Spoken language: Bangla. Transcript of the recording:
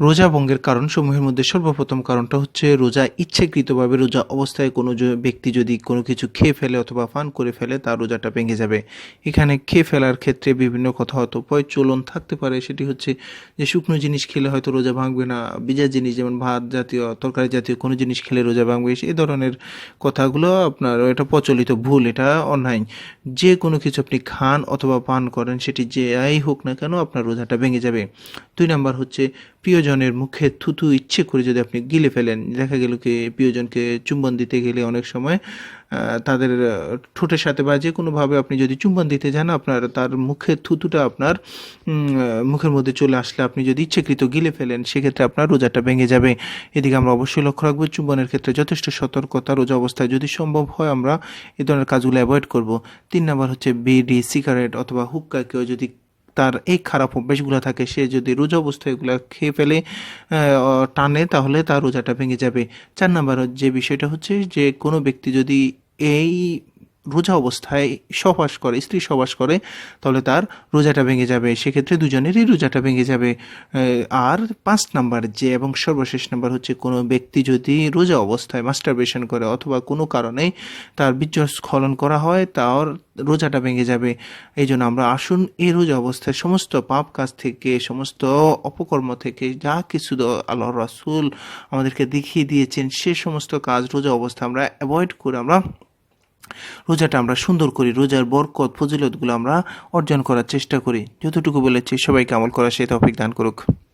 রোজা ভঙ্গের কারণসমূহের মধ্যে সর্বপ্রথম কারণটা হচ্ছে রোজা ইচ্ছাকৃতভাবে রোজা অবস্থায় কোনো ব্যক্তি যদি কোনো কিছু খেয়ে ফেলে অথবা পান করে ফেলে, তার রোজাটা ভেঙে যাবে। এখানে খেয়ে ফেলার ক্ষেত্রে বিভিন্ন কথা হয়তো প্রচলন থাকতে পারে। সেটি হচ্ছে যে, শুকনো জিনিস খেলে হয়তো রোজা ভাঙবে না। বিজা জিনিস যেমন ভাত জাতীয়, তরকারি জাতীয় কোনো জিনিস খেলে রোজা ভাঙবে। এই ধরনের কথাগুলো আপনার এটা প্রচলিত ভুল, এটা অন্যায়। যে কোনো কিছু আপনি খান অথবা পান করেন, সেটি যেই হোক না কেন আপনার রোজাটা ভেঙে যাবে। দুই নাম্বার হচ্ছে প্রিয়জনের মুখে থুতু ইচ্ছে করে যদি আপনি গিলে ফেলেন, দেখা গেল কি প্রিয়জনকে চুম্বন দিতে গেলে অনেক সময় তাদের ঠোঁটের সাথে বা যে কোনোভাবে আপনি যদি চুম্বন দিতে যান, আপনার, তার মুখে থুতুটা আপনার মুখের মধ্যে চলে আসলে আপনি যদি ইচ্ছেকৃত গিলে ফেলেন, সেক্ষেত্রে আপনার রোজাটা ভেঙে যাবে। এদিকে আমরা অবশ্যই লক্ষ্য রাখব, চুম্বনের ক্ষেত্রে যথেষ্ট সতর্কতা, রোজা অবস্থায় যদি সম্ভব হয়, আমরা এ ধরনের কাজগুলো অ্যাভয়েড করব। তিন নাম্বার হচ্ছে বিড়ি, সিগারেট অথবা হুক্কা কেউ যদি তার এই খারাপ অভ্যাসগুলো থাকে, সে যদি রোজা অবস্থায় এগুলো খেয়ে ফেলে টানে, তাহলে তার রোজাটা ভেঙে যাবে। চার নাম্বার যে বিষয়টা হচ্ছে যে কোনো ব্যক্তি যদি এই রোজা অবস্থায় সহবাস করে, স্ত্রী সহবাস করে, তাহলে তার রোজাটা ভেঙে যাবে। সেক্ষেত্রে দুজনেরই রোজাটা ভেঙে যাবে। আর পাঁচ নাম্বার যে এবং সর্বশেষ নাম্বার হচ্ছে কোনো ব্যক্তি যদি রোজা অবস্থায় মাস্টারবেশন করে অথবা কোনো কারণে তার বীর্য স্খলন করা হয়, তার রোজাটা ভেঙে যাবে। এই জন্য আমরা আসুন এই রোজা অবস্থায় সমস্ত পাপ কাজ থেকে, সমস্ত অপকর্ম থেকে যা কিছু আল্লাহ রাসুল আমাদেরকে দেখিয়ে দিয়েছেন, সে সমস্ত কাজ রোজা অবস্থা আমরা অ্যাভয়েড করে আমরা রোজাটা আমরা সুন্দর করি, রোজার বরকত, ফজিলতগুলো আমরা অর্জন করার চেষ্টা করি। যতটুকু বলেছি, সবাইকে আমল করা সেই তফিক দান করুক।